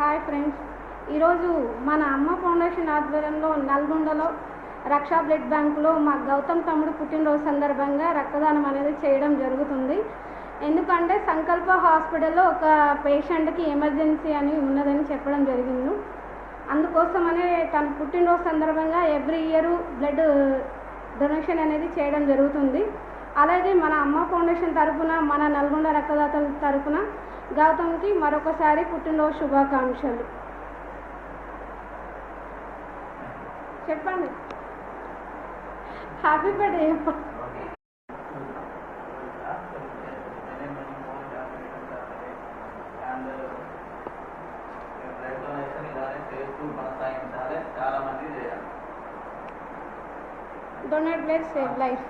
Hi friends. ఈరోజు మన అమ్మ ఫౌండేషన్ ఆధ్వర్యంలో నల్గొండలో రక్షా బ్లడ్ బ్యాంకులో మా గౌతమ్ తమ్ముడు పుట్టినరోజు సందర్భంగా రక్తదానం అనేది చేయడం జరుగుతుంది. ఎందుకంటే సంకల్ప హాస్పిటల్లో ఒక పేషెంట్కి ఎమర్జెన్సీ అని ఉన్నదని చెప్పడం జరిగింది. అందుకోసమనే తన పుట్టినరోజు సందర్భంగా ఎవ్రీ ఇయర్ బ్లడ్ డొనేషన్ అనేది చేయడం జరుగుతుంది. అలాగే మన అమ్మ ఫౌండేషన్ తరఫున మన నల్గొండ రక్తదాతల తరఫున గౌతమ్కి మరొకసారి పుట్టినరోజు శుభాకాంక్షలు. చెప్పండి. హ్యాపీ బర్త్డే చెప్పండి blood donate blood save life